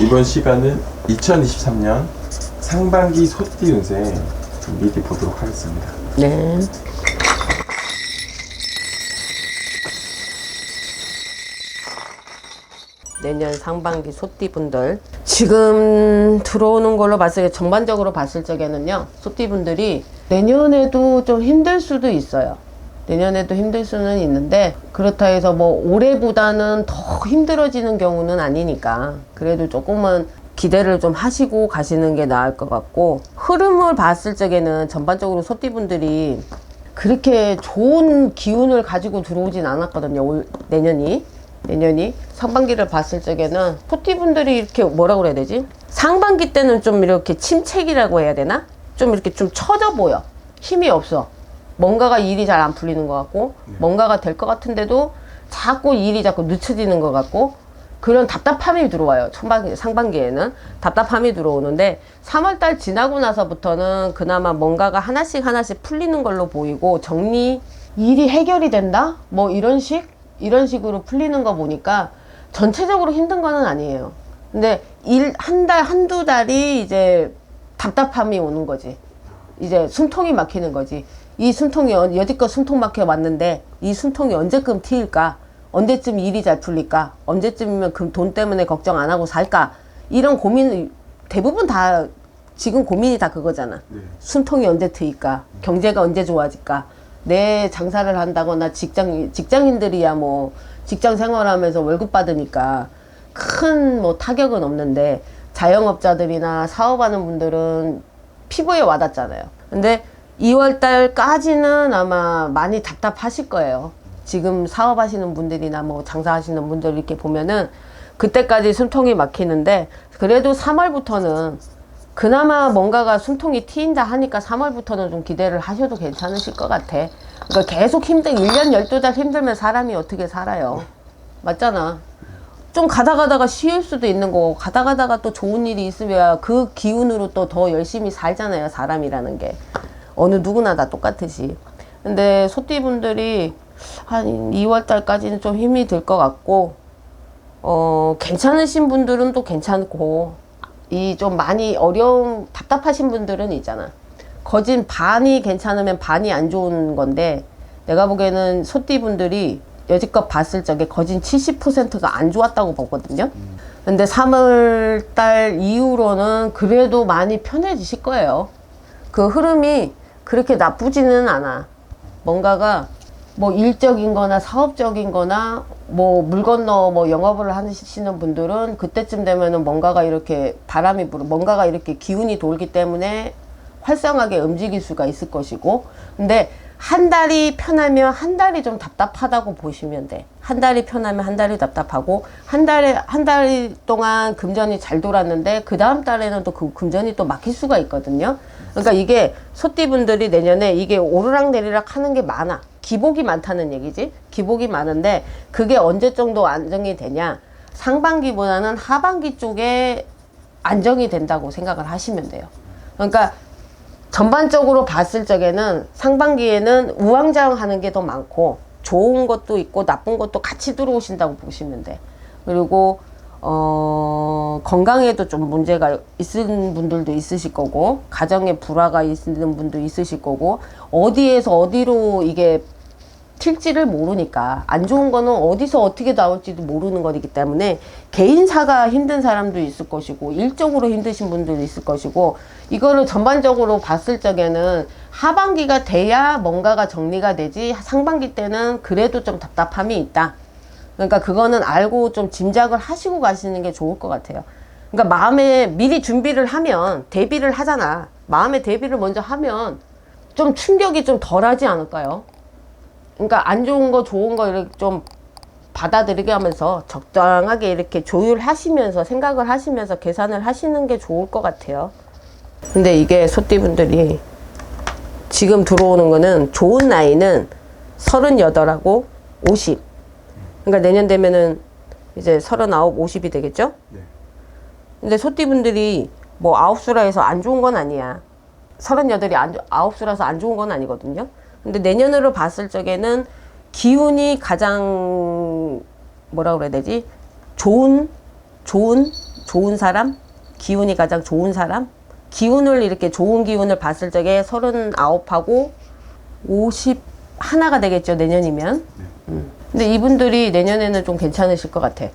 이번 시간은 2023년 상반기 소띠 운세 좀 미리 보도록 하겠습니다. 네. 내년 상반기 소띠분들 지금 들어오는 걸로 봤을 때 전반적으로 봤을 적에는요 소띠분들이 내년에도 좀 힘들 수도 있어요 내년에도 힘들 수는 있는데 그렇다 해서 뭐 올해보다는 더 힘들어지는 경우는 아니니까 그래도 조금은 기대를 좀 하시고 가시는 게 나을 것 같고 흐름을 봤을 적에는 전반적으로 소띠분들이 그렇게 좋은 기운을 가지고 들어오진 않았거든요. 올 내년이 내년이 상반기를 봤을 적에는 소띠분들이 이렇게 뭐라 그래야 되지? 상반기 때는 좀 이렇게 침체기라고 해야 되나? 좀 이렇게 좀 처져 보여. 힘이 없어. 뭔가가 일이 잘 안 풀리는 것 같고 뭔가가 될 것 같은데도 자꾸 일이 자꾸 늦춰지는 것 같고 그런 답답함이 들어와요. 상반기, 상반기에는 답답함이 들어오는데 3월 달 지나고 나서부터는 그나마 뭔가가 하나씩 하나씩 풀리는 걸로 보이고 정리 일이 해결이 된다? 뭐 이런 식 이런 식으로 풀리는 거 보니까 전체적으로 힘든 거는 아니에요. 근데 일 한 달 한두 달이 이제 답답함이 오는 거지. 이제 숨통이 막히는 거지. 이 숨통이 어- 여지껏 숨통 막혀 왔는데 이 숨통이 언제쯤 트일까? 언제쯤 일이 잘 풀릴까? 언제쯤이면 그 돈 때문에 걱정 안 하고 살까? 이런 고민 대부분 다 지금 고민이 다 그거잖아. 네. 숨통이 언제 트일까? 경제가 언제 좋아질까? 내 장사를 한다거나 직장 직장인들이야 뭐 직장 생활하면서 월급 받으니까 큰 뭐 타격은 없는데 자영업자들이나 사업하는 분들은 피부에 와닿잖아요. 근데 2월 달까지는 아마 많이 답답하실 거예요. 지금 사업하시는 분들이나 뭐 장사하시는 분들 이렇게 보면은 그때까지 숨통이 막히는데 그래도 3월부터는 그나마 뭔가가 숨통이 트인다 하니까 3월부터는 좀 기대를 하셔도 괜찮으실 것 같아. 그러니까 계속 힘들, 1년 12달 힘들면 사람이 어떻게 살아요. 맞잖아. 좀 가다 가다가 쉬울 수도 있는 거고, 가다 가다가 또 좋은 일이 있으면 그 기운으로 또 더 열심히 살잖아요, 사람이라는 게. 어느 누구나 다 똑같듯이. 근데 소띠분들이 한 2월 달까지는 좀 힘이 들 것 같고, 어, 괜찮으신 분들은 또 괜찮고, 이 좀 많이 어려운, 답답하신 분들은 있잖아. 거진 반이 괜찮으면 반이 안 좋은 건데, 내가 보기에는 소띠 분들이 여지껏 봤을 적에 거진 70%가 안 좋았다고 보거든요. 근데 3월 달 이후로는 그래도 많이 편해지실 거예요. 그 흐름이 그렇게 나쁘지는 않아. 뭔가가 뭐 일적인 거나 사업적인 거나 뭐 물 건너 뭐 영업을 하시는 분들은 그때쯤 되면은 뭔가가 이렇게 바람이 불어 뭔가가 이렇게 기운이 돌기 때문에 활성하게 움직일 수가 있을 것이고 근데 한 달이 편하면 한 달이 좀 답답하다고 보시면 돼. 한 달이 편하면 한 달이 답답하고 한 달에 한 달 동안 금전이 잘 돌았는데 그 다음 달에는 또 그 금전이 또 막힐 수가 있거든요. 그러니까 이게 소띠분들이 내년에 이게 오르락 내리락 하는 게 많아. 기복이 많다는 얘기지. 기복이 많은데 그게 언제 정도 안정이 되냐? 상반기보다는 하반기 쪽에 안정이 된다고 생각을 하시면 돼요. 그러니까 전반적으로 봤을 적에는 상반기에는 우왕좌왕하는 게 더 많고 좋은 것도 있고 나쁜 것도 같이 들어오신다고 보시면 돼. 그리고 어, 건강에도 좀 문제가 있는 분들도 있으실 거고 가정에 불화가 있는 분도 있으실 거고 어디에서 어디로 이게 튈지를 모르니까 안 좋은 거는 어디서 어떻게 나올지도 모르는 거기 때문에 개인사가 힘든 사람도 있을 것이고 일적으로 힘드신 분들도 있을 것이고 이거를 전반적으로 봤을 적에는 하반기가 돼야 뭔가가 정리가 되지 상반기 때는 그래도 좀 답답함이 있다. 그러니까 그거는 알고 좀 짐작을 하시고 가시는 게 좋을 것 같아요. 그러니까 마음에 미리 준비를 하면 대비를 하잖아. 마음에 대비를 먼저 하면 좀 충격이 좀 덜하지 않을까요? 그러니까 안 좋은 거 좋은 거 이렇게 좀 받아들이게 하면서 적당하게 이렇게 조율하시면서 생각을 하시면서 계산을 하시는 게 좋을 것 같아요. 근데 이게 소띠분들이 지금 들어오는 거는 좋은 나이는 38하고 50. 그러니까 내년 되면은 이제 39, 50이 되겠죠? 네. 근데 소띠분들이 뭐 아홉 수라 해서 안 좋은 건 아니야. 38이 안, 좋- 아홉 수라서 안 좋은 건 아니거든요. 근데 내년으로 봤을 적에는 기운이 가장 뭐라 그래야 되지? 좋은, 좋은 좋은 사람, 기운이 가장 좋은 사람, 기운을 이렇게 좋은 기운을 봤을 적에 39하고 50 하나가 되겠죠 내년이면. 음. 근데 이분들이 내년에는 좀 괜찮으실 것 같아.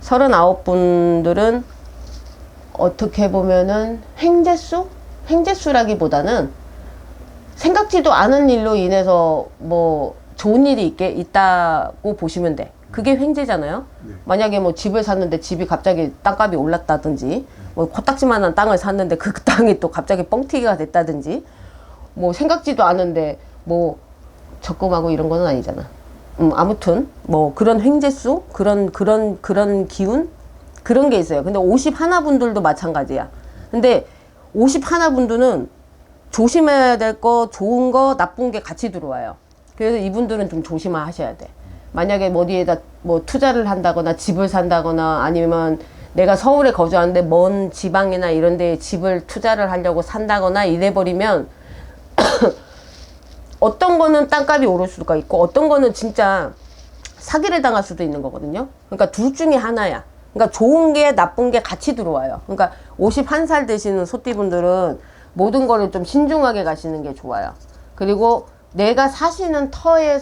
39분들은 어떻게 보면은 횡재수? 횡재수라기보다는 생각지도 않은 일로 인해서 뭐 좋은 일이 있게 있다고 보시면 돼. 그게 횡재잖아요. 네. 만약에 뭐 집을 샀는데 집이 갑자기 땅값이 올랐다든지, 뭐 코딱지만한 땅을 샀는데 그 땅이 또 갑자기 뻥튀기가 됐다든지, 뭐 생각지도 않은데 뭐 적금하고 이런 거는 아니잖아. 음, 아무튼 뭐 그런 횡재수, 그런 그런 그런 기운 그런 게 있어요. 근데 50 하나 분들도 마찬가지야. 근데 50 하나 분들은 조심해야 될 거, 좋은 거, 나쁜 게 같이 들어와요. 그래서 이분들은 좀 조심하셔야 돼. 만약에 뭐 어디에다 뭐 투자를 한다거나 집을 산다거나 아니면 내가 서울에 거주하는데 먼 지방이나 이런 데에 집을 투자를 하려고 산다거나 이래 버리면 어떤 거는 땅값이 오를 수가 있고 어떤 거는 진짜 사기를 당할 수도 있는 거거든요. 그러니까 둘 중에 하나야. 그러니까 좋은 게 나쁜 게 같이 들어와요. 그러니까 51살 되시는 소띠분들은 모든 거를 좀 신중하게 가시는 게 좋아요. 그리고 내가 사시는 터에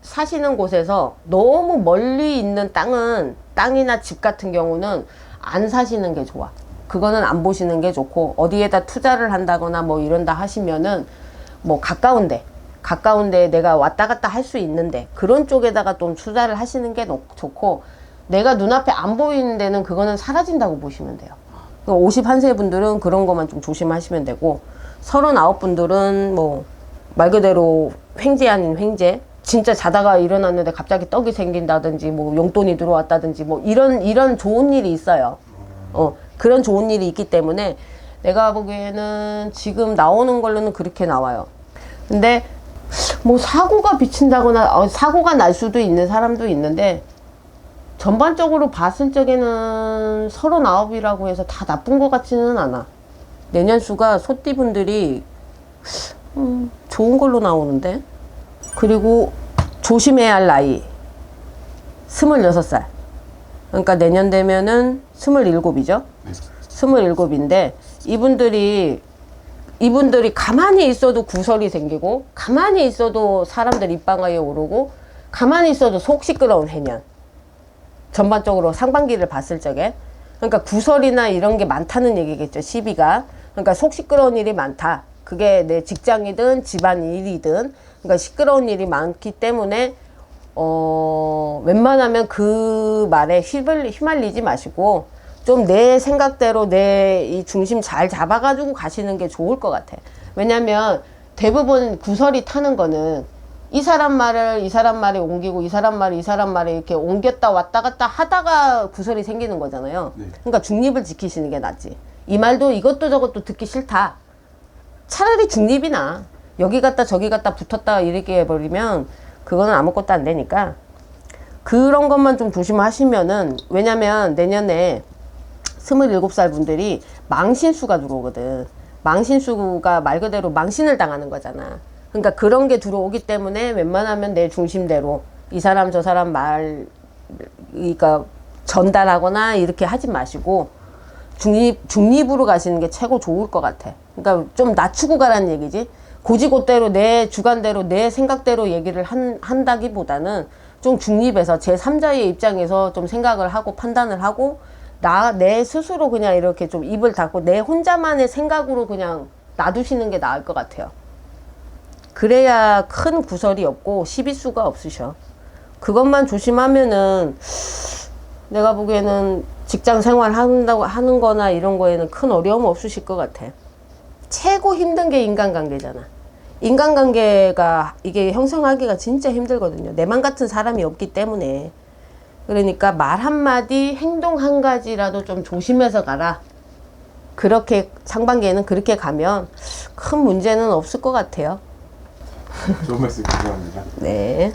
사시는 곳에서 너무 멀리 있는 땅은 땅이나 집 같은 경우는 안 사시는 게 좋아. 그거는 안 보시는 게 좋고 어디에다 투자를 한다거나 뭐 이런다 하시면은 뭐 가까운데 가까운데 내가 왔다 갔다 할 수 있는데 그런 쪽에다가 좀 투자를 하시는 게 놓- 좋고 내가 눈앞에 안 보이는 데는 그거는 사라진다고 보시면 돼요. 51세 분들은 그런 것만 좀 조심하시면 되고 39분들은 뭐 말 그대로 횡재 아닌 횡재 진짜 자다가 일어났는데 갑자기 떡이 생긴다든지 뭐 용돈이 들어왔다든지 뭐 이런 이런 좋은 일이 있어요. 어 그런 좋은 일이 있기 때문에 내가 보기에는 지금 나오는 걸로는 그렇게 나와요. 근데 뭐 사고가 비친다거나 어, 사고가 날 수도 있는 사람도 있는데 전반적으로 봤을 적에는 서른아홉이라고 해서 다 나쁜 것 같지는 않아. 내년 수가 소띠분들이 음, 좋은 걸로 나오는데. 그리고 조심해야 할 나이. 스물여섯 살. 그러니까 내년 되면은 스물일곱이죠. 스물일곱인데 이분들이 이분들이 가만히 있어도 구설이 생기고 가만히 있어도 사람들 입방아에 오르고 가만히 있어도 속 시끄러운 해년. 전반적으로 상반기를 봤을 적에. 그러니까 구설이나 이런 게 많다는 얘기겠죠 시비가. 그러니까 속 시끄러운 일이 많다. 그게 내 직장이든 집안 일이든. 그러니까 시끄러운 일이 많기 때문에 어 웬만하면 그 말에 휘말리지 마시고 좀 내 생각대로 내 이 중심 잘 잡아가지고 가시는 게 좋을 것 같아 왜냐면 대부분 구설이 타는 거는 이 사람 말을 이 사람 말에 옮기고 이 사람 말을 이 사람 말에 이렇게 옮겼다 왔다 갔다 하다가 구설이 생기는 거잖아요. 네. 그러니까 중립을 지키시는 게 낫지. 이 말도 이것도 저것도 듣기 싫다. 차라리 중립이 나. 여기 갔다 저기 갔다 붙었다 이렇게 해버리면 그거는 아무것도 안 되니까 그런 것만 좀 조심하시면은 왜냐면 내년에 27살 분들이 망신수가 들어오거든. 망신수가 말 그대로 망신을 당하는 거잖아. 그러니까 그런 게 들어오기 때문에 웬만하면 내 중심대로 이 사람 저 사람 말, 그러니까 전달하거나 이렇게 하지 마시고 중립, 중립으로 가시는 게 최고 좋을 것 같아. 그러니까 좀 낮추고 가라는 얘기지. 고지고대로 내 주관대로 내 생각대로 얘기를 한, 한다기보다는 좀 중립해서 제3자의 입장에서 좀 생각을 하고 판단을 하고 나, 내 스스로 그냥 이렇게 좀 입을 닫고 내 혼자만의 생각으로 그냥 놔두시는 게 나을 것 같아요. 그래야 큰 구설이 없고 시비수가 없으셔. 그것만 조심하면은 내가 보기에는 직장 생활 한다고 하는 거나 이런 거에는 큰 어려움 없으실 것 같아. 최고 힘든 게 인간관계잖아. 인간관계가 이게 형성하기가 진짜 힘들거든요. 내만 같은 사람이 없기 때문에. 그러니까 말 한마디, 행동 한 가지라도 좀 조심해서 가라. 그렇게 상반기에는 그렇게 가면 큰 문제는 없을 것 같아요. 좋은 말씀 감사합니다. 네.